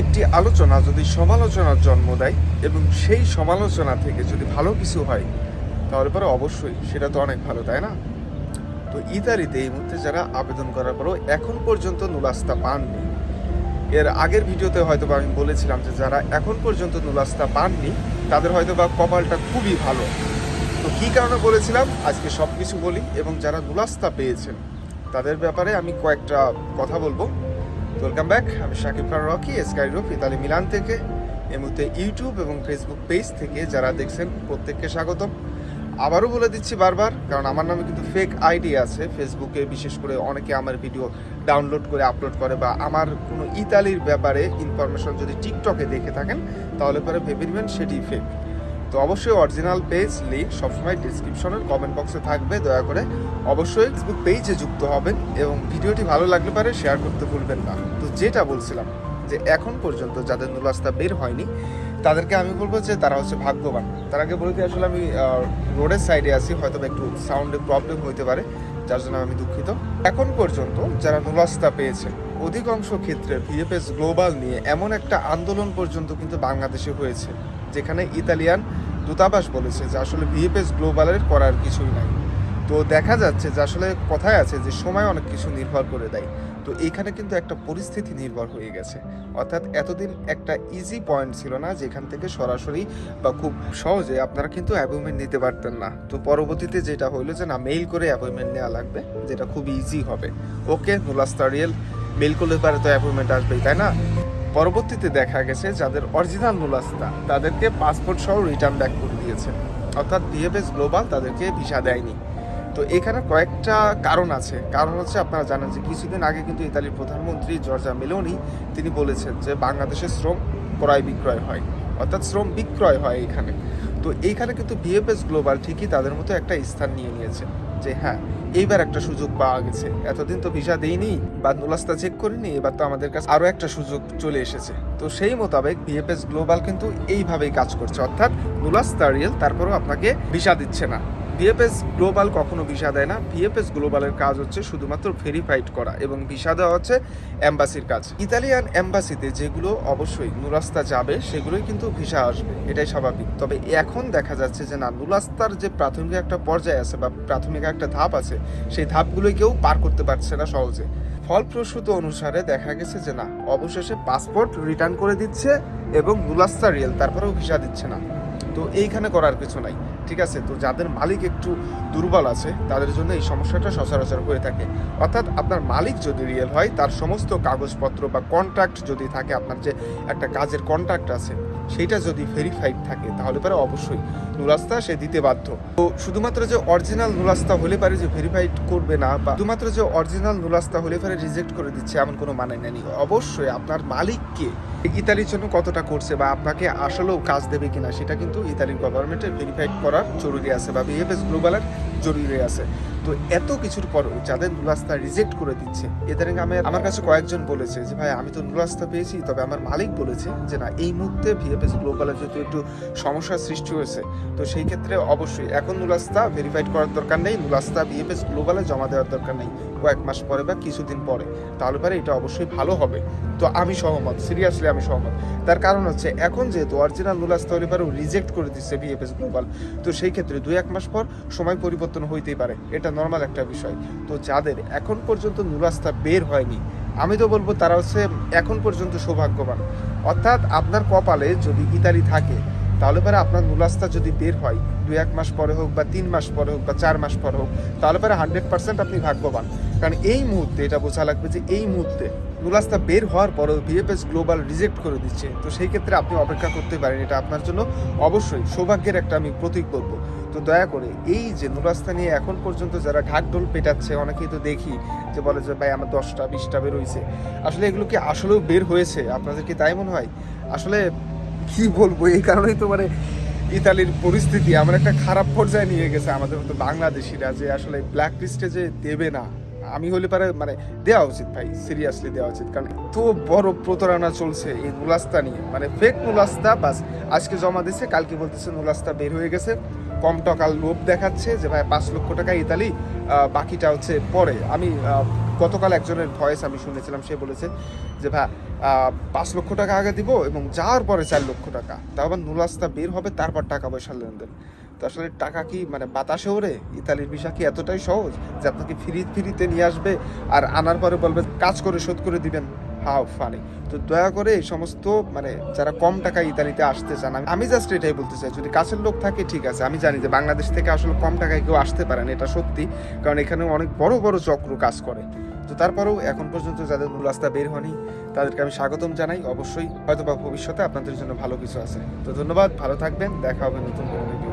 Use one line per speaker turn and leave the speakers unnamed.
একটি আলোচনা যদি সমালোচনার জন্ম দেয় এবং সেই সমালোচনা থেকে যদি ভালো কিছু হয়, তাহলে পরে অবশ্যই সেটা তো অনেক ভালো, তাই না? তো ইতালিতে এই মুহূর্তে যারা আবেদন করার পরও এখন পর্যন্ত নুলাস্তা পাননি। এর আগের ভিডিওতে হয়তো বা আমি বলেছিলাম যে যারা এখন পর্যন্ত নুলাস্তা পাননি, তাদের হয়তো বা কপালটা খুবই ভালো। তো কী কারণে বলেছিলাম? আজকে সব কিছু বলি এবং যারা নুলাস্তা পেয়েছেন, তাদের ব্যাপারে আমি কয়েকটা কথা বলব। ওয়েলকাম ব্যাক আমি Shakib Khan Rocky Sky Roof Italy Milan থেকে এই মুহূর্তে ইউটিউব এবং ফেসবুক পেজ থেকে যারা দেখছেন প্রত্যেককে স্বাগতম। আবারও বলে দিচ্ছি বারবার, কারণ আমার নামে কিন্তু ফেক আইডি আছে। ফেসবুকে বিশেষ করে অনেকে আমার ভিডিও ডাউনলোড করে আপলোড করে বা আমার কোনো ইতালির ব্যাপারে ইনফরমেশন যদি টিকটকে দেখে থাকেন, তাহলে পরে ভেবে নেবেন সেটি ফেক তো অবশ্যই অরিজিনাল পেজ লিঙ্ক সবসময় ডিসক্রিপশনের কমেন্ট বক্সে থাকবে, দয়া করে অবশ্যই ফেসবুক পেজে যুক্ত হবেন এবং ভিডিওটি ভালো লাগলে পারে শেয়ার করতে ভুলবেন না। তো যেটা বলছিলাম, যে এখন পর্যন্ত যাদের নুলাস্তা বের হয়নি, তাদেরকে আমি বলব যে তারা হচ্ছে ভাগ্যবান। তার আগে বলতে আসলে আমি রোডের সাইডে আছি, হয়তো একটু সাউন্ডে প্রবলেম হতে পারে, যার জন্য আমি দুঃখিত। এখন পর্যন্ত যারা নুলাস্তা পেয়েছে, অধিকাংশ ক্ষেত্রে ভিএফএস গ্লোবাল নিয়ে এমন একটা আন্দোলন পর্যন্ত কিন্তু বাংলাদেশে হয়েছে। যেখানে ইতালিয়ান দূতাবাস বলেছে যে আসলে ভিএফএস গ্লোবালের করার কিছুই নাই। তো দেখা যাচ্ছে যে আসলে কথায় আছে যে সময় অনেক কিছু নির্ভর করে দেয়। তো এইখানে কিন্তু একটা পরিস্থিতি নির্ভর হয়ে গেছে। অর্থাৎ এতদিন একটা ইজি পয়েন্ট ছিল না যেখান থেকে সরাসরি বা খুব সহজে আপনারা কিন্তু অ্যাপয়েন্টমেন্ট নিতে পারতেন না। তো পরবর্তীতে যেটা হইল যে না মেইল করে অ্যাপয়েন্টমেন্ট নেওয়া লাগবে, যেটা খুব ইজি হবে। ওকে নুলাস্তারিয়াল মেইল করলে পারে তো অ্যাপয়েন্টমেন্ট আসবেই, তাই না? পরবর্তীতে দেখা গেছে যাদের অরিজিনাল নুলাস্তা তাদেরকে পাসপোর্ট সহ রিটার্ন ব্যাক করে দিয়েছে। অর্থাৎ বিএফএস গ্লোবাল তাদেরকে ভিসা দেয়নি। তো এখানে কয়েকটা কারণ আছে। কারণ হচ্ছে আপনারা জানেন যে কিছুদিন আগে কিন্তু ইতালির প্রধানমন্ত্রী জর্জা মেলোনি তিনি বলেছেন যে বাংলাদেশে শ্রম ক্রয় বিক্রয় হয়। অর্থাৎ শ্রম বিক্রয় হয় এখানে। তো এইখানে কিন্তু বিএফএস গ্লোবাল ঠিকই তাদের মতো একটা স্থান নিয়ে নিয়েছে। যে হ্যাঁ এইবার একটা সুযোগ পাওয়া গেছে। এতদিন তো ভিসা দেইনি, বা নুলাস্তা চেক করিনি, এবার তো আমাদের কাছে আরও একটা সুযোগ চলে এসেছে। তো সেই মোতাবেক বিএফএস গ্লোবাল কিন্তু এইভাবেই কাজ করছে। অর্থাৎ নুলাস্তা রিয়েল তারপরেও আপনাকে ভিসা দিচ্ছে না। ভিএফএস গ্লোবাল কখনো ভিসা দেয় না। ভিএফএস গ্লোবালের কাজ হচ্ছে শুধুমাত্র ভেরিফাইড করা এবং ভিসা দেওয়া হচ্ছে এম্বাসির কাজ। ইতালিয়ান এম্বাসিতে যেগুলো অবশ্যই নুরাস্তা যাবে, সেগুলোই কিন্তু ভিসা আসবে। এটাই স্বাভাবিক। তবে এখন দেখা যাচ্ছে যে না নুরাস্তার যে প্রাথমিক একটা পর্যায়ে আছে বা প্রাথমিক একটা ধাপ আছে, সেই ধাপগুলোই কেউ পার করতে পারছে না সহজে। ফলপ্রসূত অনুসারে দেখা গেছে যে না, অবশেষে পাসপোর্ট রিটার্ন করে দিচ্ছে এবং নুলাস্তা রিয়েল তারপরেও ভিসা দিচ্ছে না। তো এইখানে করার কিছু নাই। ঠিক আছে? তো যাদের মালিক একটু দুর্বল আছে, তাদের জন্য এই সমস্যাটা সচরাচর হয়ে থাকে। অর্থাৎ আপনার মালিক যদি রিয়েল হয়, তার সমস্ত কাগজপত্র বা কন্ট্রাক্ট যদি থাকে, আপনার যে একটা কাজের কন্ট্রাক্ট আছে সেইটা যদি ভেরিফাইড থাকে, তাহলে পরে অবশ্যই নুরাস্তা সে দিতে বাধ্য। তো শুধুমাত্র যে অরিজিনাল নুরাস্তা হলে পারে যে ভেরিফাইড করবে না, বা শুধুমাত্র যে অরিজিনাল নুরাস্তা হলে পারে রিজেক্ট করে দিচ্ছে, এমন কোনো মানে নেই। অবশ্যই আপনার মালিককে ইতালির জন্য কতটা করছে, বা আপনাকে আসলেও কাজ দেবে কিনা, সেটা কিন্তু ইতালির গভর্নমেন্টের ভেরিফাইড করার জরুরি আছে, বা বিএফএস গ্লোবালের জরুরি আছে। তো এত কিছুর পর যাদের নুলাস্তা রিজেক্ট করে দিচ্ছে। এদের আমি আমার কাছে কয়েকজন বলেছে যে, ভাই, আমি তো নুলাস্তা পেয়েছি, তবে আমার মালিক বলেছে যে, না, এই মুহূর্তে ভিএফএস গ্লোবালের যেহেতু একটু সমস্যার সৃষ্টি হয়েছে, তো সেই ক্ষেত্রে অবশ্যই এখন নুলাস্তা ভেরিফাইড করার দরকার নেই, নুলাস্তা ভিএফএস গ্লোবালে জমা দেওয়ার দরকার নেই। কয়েক মাস পরে বা কিছুদিন পরে, তাহলে পরে এটা অবশ্যই ভালো হবে। তো আমি সহমত সিরিয়াসলি আমি সহমত। তার কারণ হচ্ছে, এখন যেহেতু অরিজিনাল নুলাস্তা হলে পারে রিজেক্ট করে দিচ্ছে বিএফএস গ্লোবাল তো সেই ক্ষেত্রে দুই এক মাস পর সময় পরিবর্তন হইতেই পারে। এটা নর্মাল একটা বিষয়। তো যাদের এখন পর্যন্ত নুলাস্তা বের হয়নি, আমি তো বলব তারা হচ্ছে এখন পর্যন্ত সৌভাগ্যবান। অর্থাৎ আপনার কপালে যদি ইতালি থাকে, তাহলে পরে আপনার নুলাস্তা যদি বের হয় দুই এক মাস পরে হোক বা তিন মাস পরে হোক বা চার মাস পরে হোক, তাহলে পরে হান্ড্রেড পার্সেন্ট আপনি ভাগ্যবান। কারণ এই মুহূর্তে এটা বোঝা লাগবে যে এই মুহূর্তে নুলাস্তা বের হওয়ার পরেও ভিএফএস গ্লোবাল রিজেক্ট করে দিচ্ছে। তো সেই ক্ষেত্রে আপনি অপেক্ষা করতে পারেন, এটা আপনার জন্য অবশ্যই সৌভাগ্যের একটা আমি প্রতীক বলব। তো দয়া করে এই যে নুরাস্তা নিয়ে এখন পর্যন্ত যারা ঢাকঢোল পেটাচ্ছে, অনেকেই তো দেখি যে বলে যে, ভাই, আমার দশটা, বিশটা বের হয়েছে আসলে এগুলো কি আসলেও বের হয়েছে? আপনাদের কি তাই মনে হয়? আসলে কি বলব, এই কারণেই তো মানে ইতালির পরিস্থিতি আমার একটা খারাপ পর্যায়ে নিয়ে গেছে আমাদের মতো বাংলাদেশিরা যে আসলে ব্ল্যাক লিস্টে যে দেবে না। আমি হলে পারে মানে দেওয়া উচিত ভাই সিরিয়াসলি দেওয়া উচিত। কারণ এত বড় প্রতারণা চলছে এই নুলাস্তা নিয়ে। মানে ফেক নুলাস্তা বাস আজকে জমা দিচ্ছে কালকে বলতেছে নুলাস্তা বের হয়ে গেছে। কম টাকার লোভ দেখাচ্ছে যে ভাই পাঁচ লক্ষ টাকা ইতালি বাকিটা হচ্ছে পরে। আমি গতকাল একজনের ভয়েস আমি শুনেছিলাম, সে বলেছে যে ভাই পাঁচ লক্ষ টাকা আগে দিব এবং যাওয়ার পরে চার লক্ষ টাকা। তারপর নুলাস্তা বের হবে, তারপর টাকা পয়সা লেনদেন। তো আসলে টাকা কি মানে বাতাসে ওরে ইতালির ভিসা কি এতটাই সহজ যে আপনাকে ফ্রি, ফ্রিতে নিয়ে আসবে আর আনার পরে বলবে, কাজ করে, শোধ করে দিবেন হাও, ফানি। তো দয়া করে এই সমস্ত মানে যারা কম টাকায় ইতালিতে আসতে চান, আমি- জাস্ট এটাই বলতে চাই, যদি কাছের লোক থাকে, ঠিক আছে। আমি জানি যে বাংলাদেশ থেকে আসলে কম টাকায় কেউ আসতে পারেন এটা সত্যি। কারণ এখানে অনেক বড় বড় চক্র কাজ করে। তো তারপরেও এখন পর্যন্ত যাদের মূল রাস্তা বের হয়নি, তাদেরকে আমি স্বাগতম জানাই। অবশ্যই হয়তো বা ভবিষ্যতে আপনাদের জন্য ভালো কিছু আছে। তো ধন্যবাদ, ভালো থাকবেন, দেখা হবে নতুন কোনো ভিডিও